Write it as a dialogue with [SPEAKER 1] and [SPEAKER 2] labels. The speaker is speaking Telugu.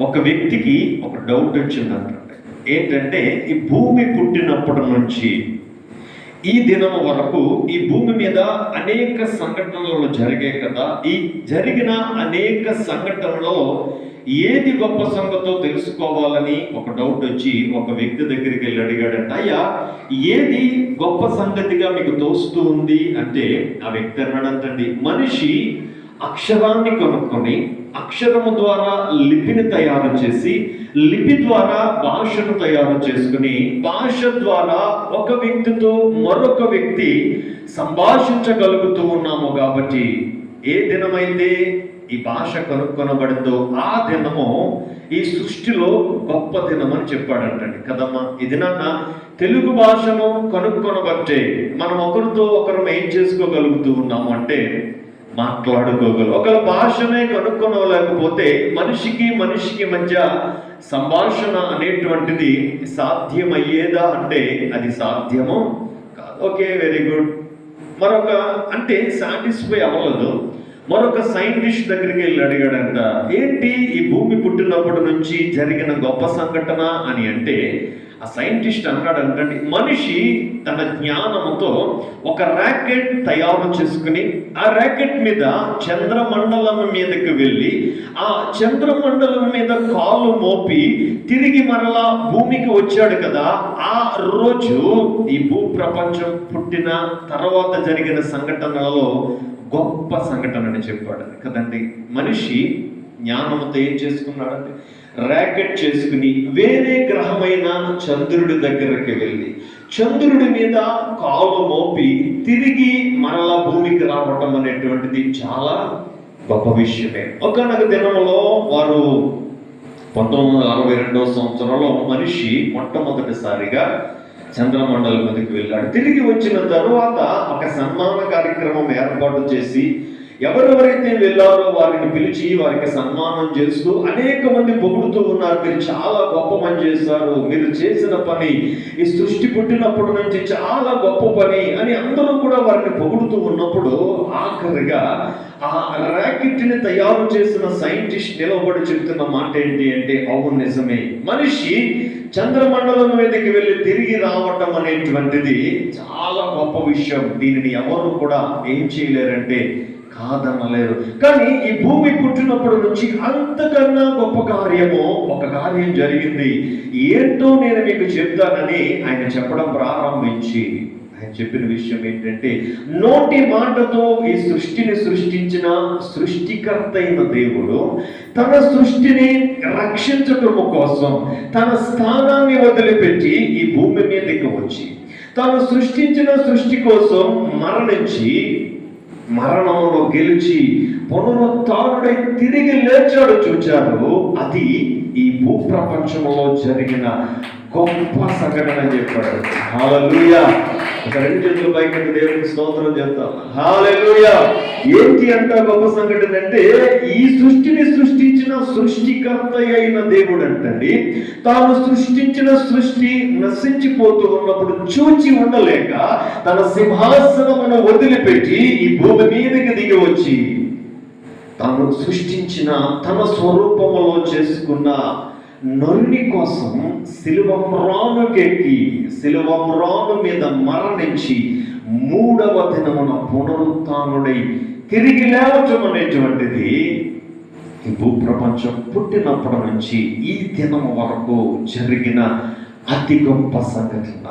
[SPEAKER 1] ఒక వ్యక్తికి ఒక డౌట్ వచ్చిందంట ఏంటంటే ఈ భూమి పుట్టినప్పటి నుంచి ఈ దినం వరకు ఈ భూమి మీద అనేక సంఘటనలు జరిగాయి కదా. ఈ జరిగిన అనేక సంఘటనలో ఏది గొప్ప సంగతో తెలుసుకోవాలని ఒక డౌట్ వచ్చి ఒక వ్యక్తి దగ్గరికి వెళ్ళి అడిగాడంట అయ్యా ఏది గొప్ప సంగతిగా మీకు తోస్తూ ఉంది అంటే ఆ వ్యక్తి అన్నాడంటండి మనిషి అక్షరాన్ని కొనుక్కొని అక్షరము ద్వారా లిపిని తయారు చేసి లిపి ద్వారా భాషను తయారు చేసుకుని భాష ద్వారా ఒక వ్యక్తితో మరొక వ్యక్తి సంభాషించగలుగుతూ ఉన్నాము కాబట్టి ఏ దినమైతే ఈ భాష కనుక్కొనబడిందో ఆ దినము ఈ సృష్టిలో గొప్ప దినం అని చెప్పాడంటండి. కదమ్మా ఈ దినాన తెలుగు భాషను కనుక్కొనబట్టే మనం ఒకరితో ఒకరం ఏం చేసుకోగలుగుతూ ఉన్నాము అంటే మాట్లాడుకోగలరు ఒక భాషనే కనుక్కోలేకపోతే మనిషికి మనిషికి మధ్య సంభాషణ అనేటువంటిది సాధ్యమయ్యేదా అంటే అది సాధ్యము కాదు. Okay very good. మరొక అంటే సాటిస్ఫై అవ్వలేదు. మరొక సైంటిస్ట్ దగ్గరికి వెళ్ళి అడిగాడంట ఏంటి ఈ భూమి పుట్టినప్పటి నుంచి జరిగిన గొప్ప సంఘటన? అని అంటే ఆ సైంటిస్ట్ అన్నాడు అనుకోండి మనిషి తన జ్ఞానంతో ఒక ర్యాకెట్ తయారు చేసుకుని ఆ ర్యాకెట్ మీద చంద్రమండలం మీదకి వెళ్ళి ఆ చంద్రమండలం మీద కాలు మోపి తిరిగి మరలా భూమికి వచ్చాడు కదా ఆ రోజు ఈ భూ ప్రపంచం పుట్టిన తర్వాత జరిగిన సంఘటనలలో గొప్ప సంఘటన అని చెప్పాడు. కదండి మనిషి జ్ఞానముతో ఏం చేసుకున్నాడంటే ర్యాకెట్ చేసుకుని వేరే గ్రహమైన చంద్రుడి దగ్గరికి వెళ్ళి చంద్రుడి మీద కాలు మోపి తిరిగి మరలా భూమికి రావటం అనేటువంటిది చాలా గొప్ప విషయమే. ఒకనొక దినంలో వారు పంతొమ్మిది వందల అరవై రెండవ సంవత్సరంలో మనిషి మొట్టమొదటిసారిగా చంద్రమండలం మీదకి వెళ్ళాడు. తిరిగి వచ్చిన తరువాత ఒక సన్మాన కార్యక్రమం ఏర్పాటు చేసి ఎవరెవరైతే వెళ్ళారో వారిని పిలిచి వారికి సన్మానం చేస్తూ అనేక మంది పొగుడుతూ ఉన్నారు. మీరు చాలా గొప్ప పని చేశారు. మీరు చేసిన పని ఈ సృష్టి పుట్టినప్పటి నుంచి చాలా గొప్ప పని అని అందరూ కూడా వారిని పొగుడుతూ ఉన్నప్పుడు ఆఖరిగా ఆ ర్యాకెట్ని తయారు చేసిన సైంటిస్ట్ నిలబడి చెప్తున్న మాట ఏంటి అంటే అవును నిజమే. మనిషి చంద్రమండలం మీదకి వెళ్ళి తిరిగి రావటం అనేటువంటిది చాలా గొప్ప విషయం. దీనిని ఎవరు కూడా ఏం చేయలేరంటే కాదనలేదు కానీ ఈ భూమి పుట్టినప్పటి నుంచి అంతకన్నా గొప్ప కార్యము ఒక కార్యం జరిగింది. ఏంటో నేను మీకు చెప్తానని ఆయన చెప్పడం ప్రారంభించి ఆయన చెప్పిన విషయం ఏంటంటే నోటి మాటతో ఈ సృష్టిని సృష్టించిన సృష్టికర్త అయిన దేవుడు తన సృష్టిని రక్షించటము కోసం తన స్థానాన్ని వదిలిపెట్టి ఈ భూమి మీదకి వచ్చి తాను సృష్టించిన సృష్టి కోసం మరణించి మరణంలో గెలిచి పునరుత్డై తిరిగి లేచాడు చూచారు. అది ఈ భూప్రపంచంలో జరిగిన గొప్ప సంఘటన అని చెప్పాడు. హాలూయా ఒక రెండు చేతుల పైకి దేవునికి స్తోత్రం చెప్తాం. హాలూయా ఏంటి అంట గొప్ప సంఘటన అంటే ఈ సృష్టిని సృష్టించిన సృష్టికర్త అయిన దేవుడు అంటండి తాను సృష్టించిన సృష్టి నశించిపోతూ ఉన్నప్పుడు చూచి ఉండలేక తన సింహాసనమును వదిలిపెట్టి ఈ భూమి మీదకి దిగి వచ్చి తాను సృష్టించిన తన స్వరూపములో చేసుకున్న నొన్ని కోసం శిలువమ్రానుకెక్కి శిలువమ్రాను మీద మరణించి మూడవ దినమున పునరుత్డై తిరిగి లేవటం అనేటువంటిది భూప్రపంచం పుట్టినప్పటి నుంచి ఈ దినం వరకు జరిగిన అతి గొప్ప సంఘటన.